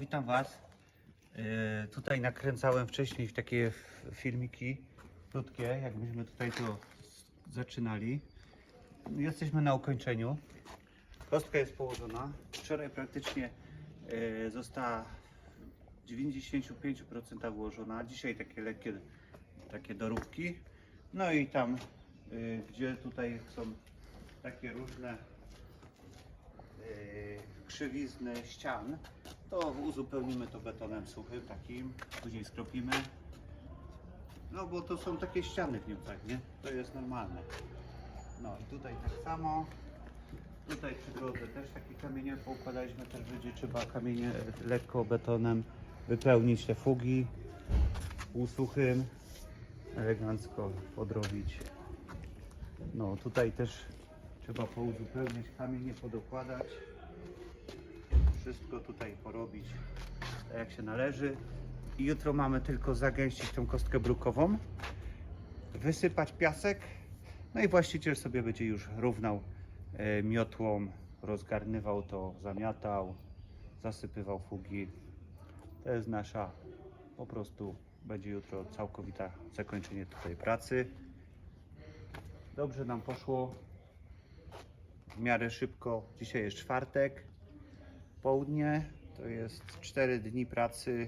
Witam Was. E, Tutaj nakręcałem wcześniej takie filmiki krótkie, jak myśmy tutaj to zaczynali. Jesteśmy na ukończeniu. Kostka jest położona. Wczoraj praktycznie e, została w 95% ułożona. Dzisiaj takie lekkie takie doróbki. No i tam, e, gdzie tutaj są takie różne krzywizny ścian, to uzupełnimy to betonem suchym takim, później skropimy. No bo to są takie ściany w Niemczech, nie? To jest normalne. No i tutaj tak samo. Tutaj przy drodze też takie kamienie poukładaliśmy, też będzie trzeba kamienie lekko betonem wypełnić te fugi półsuchym, elegancko podrobić. No tutaj też trzeba pouzupełniać kamienie, podokładać. Wszystko tutaj porobić tak jak się należy. Jutro mamy tylko zagęścić tą kostkę brukową, wysypać piasek, no i właściciel sobie będzie już równał e, miotłą, rozgarnywał to, zamiatał, zasypywał fugi. To jest nasza, po prostu będzie jutro całkowita zakończenie tutaj pracy. Dobrze nam poszło, w miarę szybko. Dzisiaj jest czwartek, południe, to jest 4 dni pracy,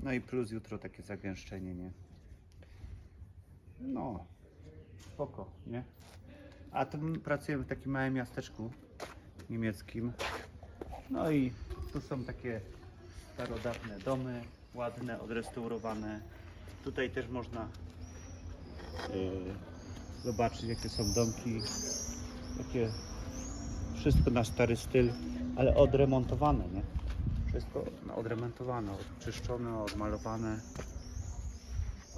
no i plus jutro takie zagęszczenie, nie? No, spoko, nie? A tu pracujemy w takim małym miasteczku niemieckim. No i tu są takie starodawne domy, ładne, odrestaurowane. Tutaj też można yy, zobaczyć jakie są domki. Takie wszystko na stary styl, ale odremontowane, nie? Wszystko odremontowane, odczyszczone, odmalowane.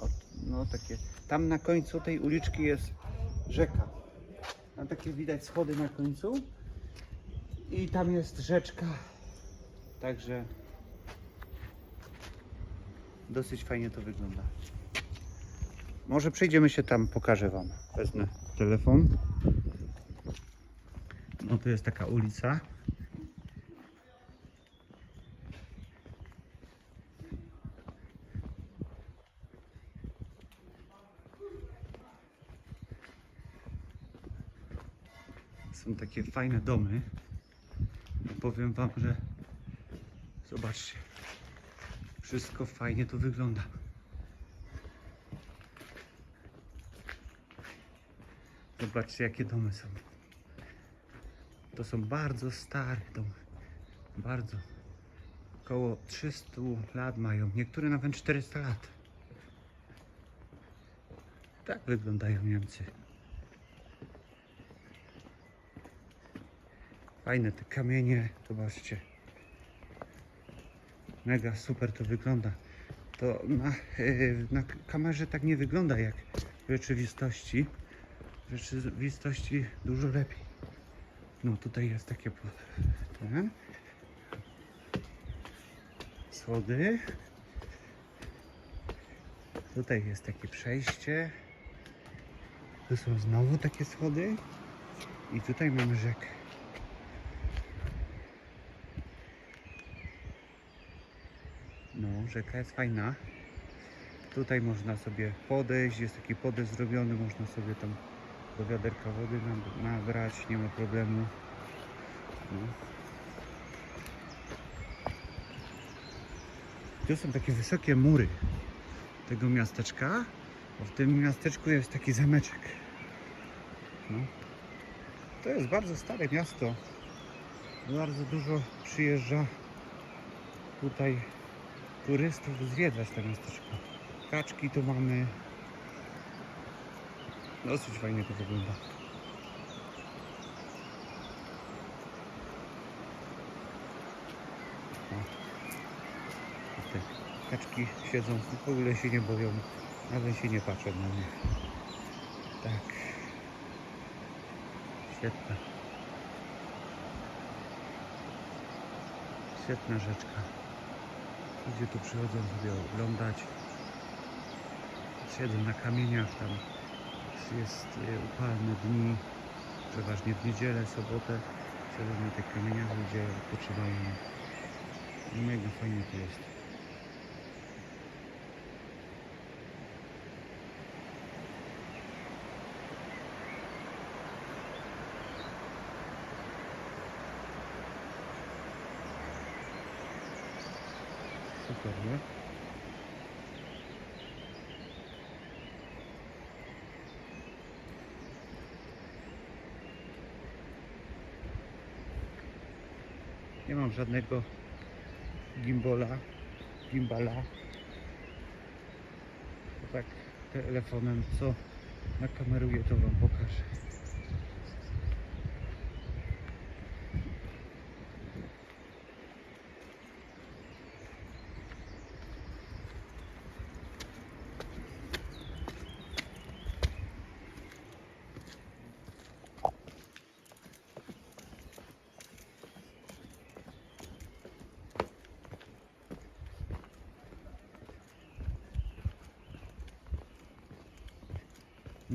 Od, no takie. Tam na końcu tej uliczki jest rzeka. Tam takie widać schody na końcu. I tam jest rzeczka. Także dosyć fajnie to wygląda. Może przejdziemy się tam, pokażę Wam. Wezmę telefon. Tu jest taka ulica. Są takie fajne domy. No powiem Wam, że zobaczcie. Wszystko fajnie tu wygląda. Zobaczcie jakie domy są. To są bardzo stare domy. Bardzo. Około 300 lat mają. Niektóre nawet 400 lat. Tak wyglądają Niemcy. Fajne te kamienie. Zobaczcie. Mega super to wygląda. To na, yy, na kamerze tak nie wygląda jak w rzeczywistości. W rzeczywistości dużo lepiej. No tutaj jest takie ten. Schody. Tutaj jest takie przejście. Tu są znowu takie schody. I tutaj mamy rzekę. No, rzeka jest fajna. Tutaj można sobie podejść, jest taki podejść zrobiony, można sobie tam do wiaderka wody nab- nabrać, nie ma problemu. No. Tu są takie wysokie mury tego miasteczka, bo w tym miasteczku jest taki zameczek. No. To jest bardzo stare miasto. Bardzo dużo przyjeżdża tutaj turystów zwiedzać to miasteczko. Kaczki tu mamy. Dosyć fajnie to wygląda. O. Te kaczki siedzą, w ogóle się nie boją, nawet się nie patrzą na mnie. Tak. Świetna. Świetna rzeczka. Ludzie tu przychodzą sobie oglądać. Siedzą na kamieniach, tam jest e, upalne dni, przeważnie w niedzielę, sobotę. Siedzą na tych kamieniach, ludzie odpoczywają. Mega fajnie to jest. Super, nie? Nie mam żadnego gimbala, gimbala. To tak telefonem co nakameruję to wam pokażę.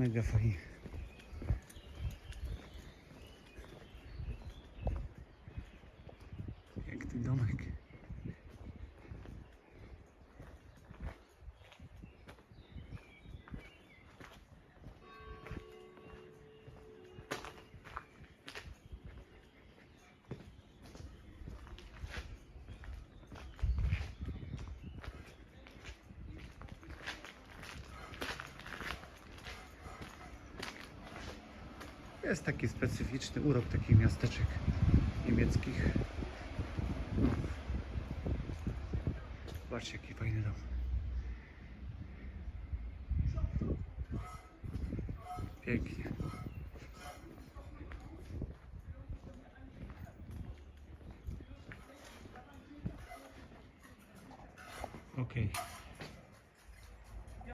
Mega fajnie. Jak ten domek. Jest taki specyficzny urok takich miasteczek niemieckich. No. Zobaczcie jaki fajny dom. Pięknie. Okej.